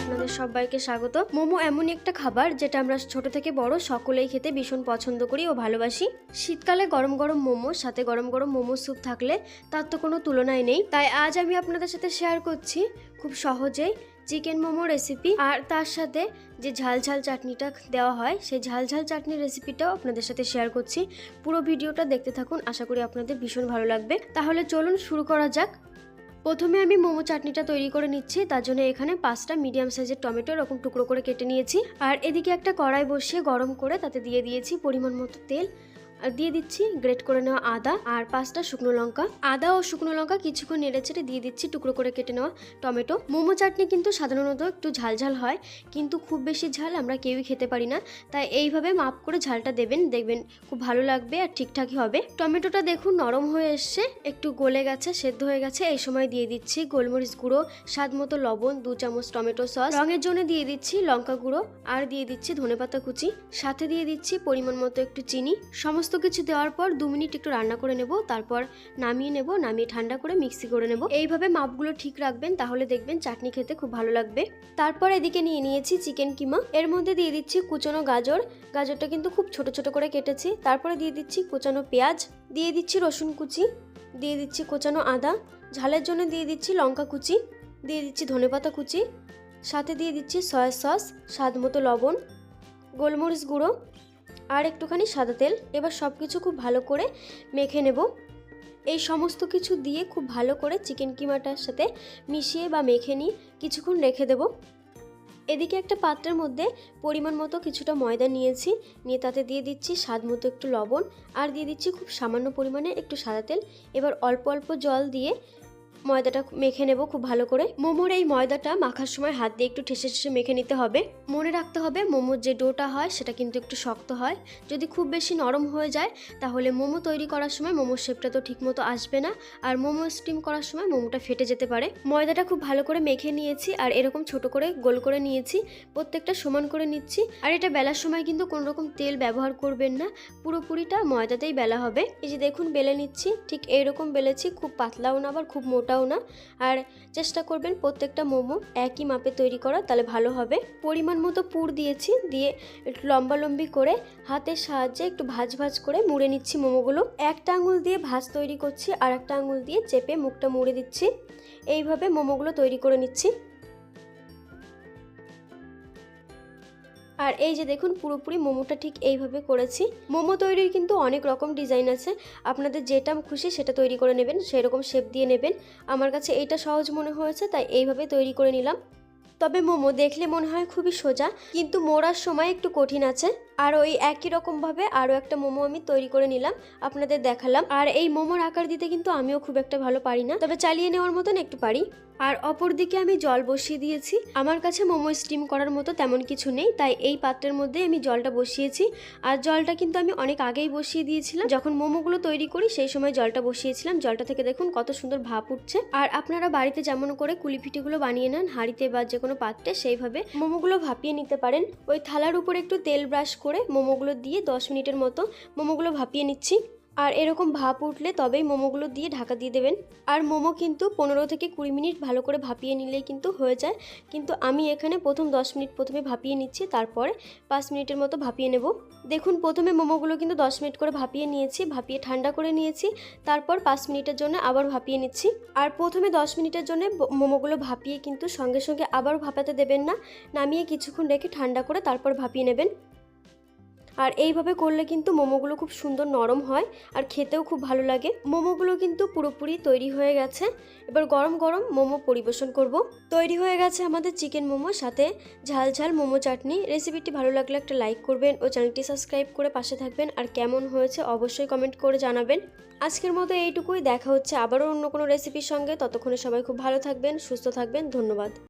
আপনাদের সবাইকে স্বাগত। মোমো এমনই একটা খাবার যেটা আমরা ছোট থেকে বড় সকলেই খেতে ভীষণ পছন্দ করি ও ভালোবাসি। শীতকালে গরম গরম মোমো, সাথে গরম গরম মোমো স্যুপ থাকলে তার তো কোনো তুলনাই নেই। তাই আজ আমি আপনাদের সাথে শেয়ার করছি খুব সহজেই চিকেন মোমো রেসিপি আর তার সাথে যে ঝাল ঝাল চাটনিটা দেওয়া হয়, সেই ঝাল ঝাল চাটনির রেসিপিটাও আপনাদের সাথে শেয়ার করছি। পুরো ভিডিওটা দেখতে থাকুন, আশা করি আপনাদের ভীষণ ভালো লাগবে। তাহলে চলুন শুরু করা যাক। প্রথমে আমি মোমো চাটনিটা তৈরি করে নিচ্ছি, তার জন্য এখানে পাঁচটা মিডিয়াম সাইজের টমেটো এরকম টুকরো করে কেটে নিয়েছি। আর এদিকে একটা কড়াই বসিয়ে গরম করে তাতে দিয়ে দিয়েছি পরিমাণ মতো তেল। দিয়ে দিচ্ছি গ্রেট করে নেওয়া আদা আর পাঁচটা শুকনো লঙ্কা। আদা ও শুকনো লঙ্কা কিছুক্ষণ নেড়ে ছেড়ে দিয়ে দিচ্ছি টুকরো করে কেটে নেওয়া টমেটো। মোমো চাটনি কিন্তু সাধারণত একটু ঝাল ঝাল হয়, কিন্তু খুব বেশি ঝাল আমরা কেউই খেতে পারি না। তাই এইভাবে মাপ করে ঝালটা দেবেন, দেখবেন খুব ভালো লাগবে আর ঠিকঠাকই হবে। টমেটোটা দেখুন নরম হয়ে এসছে, একটু গলে গেছে, সেদ্ধ হয়ে গেছে। এই সময় দিয়ে দিচ্ছি গোলমরিচ গুঁড়ো, স্বাদ মতো লবণ, দু চামচ টমেটো সস। রঙের জন্য দিয়ে দিচ্ছি লঙ্কা গুঁড়ো আর দিয়ে দিচ্ছি ধনেপাতা কুচি। সাথে দিয়ে দিচ্ছি পরিমাণ মতো একটু চিনি। সমস্ত কিছু দেওয়ার পর দু মিনিট একটু রান্না করে নেব, তারপর নামিয়ে নেব, নামিয়ে ঠান্ডা করে মিক্সি করে নেব। এইভাবে মাপগুলো ঠিক রাখবেন, তাহলে দেখবেন চাটনি খেতে খুব ভালো লাগবে। তারপর এদিকে নিয়ে নিয়েছি চিকেন কিমা। এর মধ্যে দিয়ে দিচ্ছি কুচানো গাজর। গাজরটা কিন্তু খুব ছোট ছোট করে কেটেছি। তারপরে দিয়ে দিচ্ছি কুচানো পেঁয়াজ। দিয়ে দিচ্ছি রসুন কুচি। দিয়ে দিচ্ছি কোচানো আদা। ঝালের জন্য দিয়ে দিচ্ছি লঙ্কা কুচি। দিয়ে দিচ্ছি ধনেপাতা কুচি। সাথে দিয়ে দিচ্ছি সয়া সস, স্বাদ মতো লবণ, গোলমরিচ গুঁড়ো। আর একটুখানি সাদা তেল। এবার সব কিছু খুব ভালো করে মেখে নেব। এই সমস্ত কিছু দিয়ে খুব ভালো করে চিকেন কিমাটার সাথে মিশিয়ে বা মেখে নিয়ে কিছুক্ষণ রেখে দেব। এদিকে একটা পাত্রের মধ্যে পরিমাণ মতো কিছুটা ময়দা নিয়েছি। নিয়ে তাতে দিয়ে দিচ্ছি স্বাদ মতো একটু লবণ। আর দিয়ে দিচ্ছি খুব সামান্য পরিমাণে একটু সাদা তেল। এবার অল্প অল্প জল দিয়ে ময়দাটা মেখে নেব খুব ভালো করে। মোমোর এই ময়দাটা মাখার সময় হাত দিয়ে একটু ঠেসে ঠেসে মেখে নিতে হবে। মনে রাখতে হবে মোমোর যে ডোটা হয় সেটা কিন্তু একটু শক্ত হয়। যদি খুব বেশি নরম হয়ে যায় তাহলে মোমো তৈরি করার সময় মোমোর শেপটা তো ঠিকমতো আসবে না। আর মোমো স্টিম করার সময় মোমোটা ফেটে যেতে পারে। ময়দাটা খুব ভালো করে মেখে নিয়েছি আর এরকম ছোট করে গোল করে নিয়েছি। প্রত্যেকটা সমান করে নিচ্ছি। আর এটা বেলার সময় কিন্তু কোনো রকম তেল ব্যবহার করবেন না। পুরোপুরিটা ময়দাতেই বেলা হবে। এই যে দেখুন, বেলে নিচ্ছি। ঠিক এইরকম বেলেছি। খুব পাতলাও না আবার, খুব মোটাও না। আর চেষ্টা করবেন প্রত্যেকটা মোমো একই মাপে তৈরি করা, তাহলে ভালো হবে। পরিমাণ মতো পুর দিয়েছি, দিয়ে একটু লম্বা লম্বি করে হাতের সাহায্যে একটু ভাজ ভাজ করে মুড়ে নিচ্ছি মোমোগুলো। একটা আঙুল দিয়ে ভাজ তৈরি করছি আর একটা আঙুল দিয়ে চেপে মুখটা মুড়ে দিচ্ছি। এইভাবে মোমোগুলো তৈরি করে নিচ্ছি। আর এই যে দেখুন, পুরোপুরি মোমোটা ঠিক এইভাবে করেছি। মোমো তৈরির কিন্তু অনেক রকম ডিজাইন আছে। আপনাদের যেটা খুশি সেটা তৈরি করে নেবেন, সেরকম শেপ দিয়ে নেবেন। আমার কাছে এইটা সহজ মনে হয়েছে, তাই এইভাবে তৈরি করে নিলাম। তবে মোমো দেখলে মনে হয় খুবই সোজা, কিন্তু মোড়ার সময় একটু কঠিন আছে। আর ওই একই রকমভাবে আরও একটা মোমো আমি তৈরি করে নিলাম, আপনাদের দেখালাম। আর এই মোমোর আকার দিতে কিন্তু আমিও খুব একটা ভালো পারি না। তবে চালিয়ে নেওয়ার মতন একটু পারি। আর অপর দিকে আমি জল বসিয়ে দিয়েছি। আমার কাছে মোমো স্টিম করার মতো তেমন কিছু নেই, তাই এই পাত্রের মধ্যে আমি জলটা বসিয়েছি। আর জলটা কিন্তু আমি অনেক আগেই বসিয়ে দিয়েছিলাম। যখন মোমোগুলো তৈরি করি, সেই সময় জলটা বসিয়েছিলাম। জলটা থেকে দেখুন কত সুন্দর ভাপ উঠছে। আর আপনারা বাড়িতে যেমন করে কুলিপিঠিগুলো বানিয়ে নেন, হাঁড়িতে বা যে কোনো পাত্রে, সেইভাবে মোমোগুলো ভাপিয়ে নিতে পারেন। ওই থালার উপরে একটু তেল ব্রাশ করে মোমোগুলো দিয়ে দশ মিনিটের মতো মোমোগুলো ভাপিয়ে নিচ্ছি। আর এরকম ভাপ উঠলে তবেই মোমোগুলো দিয়ে ঢাকা দিয়ে দেবেন। আর মোমো কিন্তু পনেরো থেকে কুড়ি মিনিট ভালো করে ভাপিয়ে নিলেই কিন্তু হয়ে যায়। কিন্তু আমি এখানে প্রথম দশ মিনিট প্রথমে ভাপিয়ে নিচ্ছি, তারপরে পাঁচ মিনিটের মতো ভাপিয়ে নেব। দেখুন, প্রথমে মোমোগুলো কিন্তু দশ মিনিট করে ভাপিয়ে নিয়েছি, ভাপিয়ে ঠান্ডা করে নিয়েছি, তারপর পাঁচ মিনিটের জন্য আবার ভাপিয়ে নিচ্ছি। আর প্রথমে দশ মিনিটের জন্য মোমোগুলো ভাপিয়ে কিন্তু সঙ্গে সঙ্গে আবার ভাপাতে দেবেন না, নামিয়ে কিছুক্ষণ রেখে ঠান্ডা করে তারপর ভাপিয়ে নেবেন। আর এইভাবে করলে কিন্তু মোমোগুলো খুব সুন্দর নরম হয় আর খেতেও খুব ভালো লাগে। মোমোগুলো কিন্তু পুরোপুরি তৈরি হয়ে গেছে। এবার গরম গরম মোমো পরিবেশন করব। তৈরি হয়ে গেছে আমাদের চিকেন মোমো, সাথে ঝাল ঝাল মোমো চাটনি। রেসিপিটি ভালো লাগলে একটা লাইক করবেন ও চ্যানেলটি সাবস্ক্রাইব করে পাশে থাকবেন। আর কেমন হয়েছে অবশ্যই কমেন্ট করে জানাবেন। আজকের মতো এইটুকুই। দেখা হচ্ছে আবারও অন্য কোনো রেসিপির সঙ্গে। ততক্ষণে সবাই খুব ভালো থাকবেন, সুস্থ থাকবেন। ধন্যবাদ।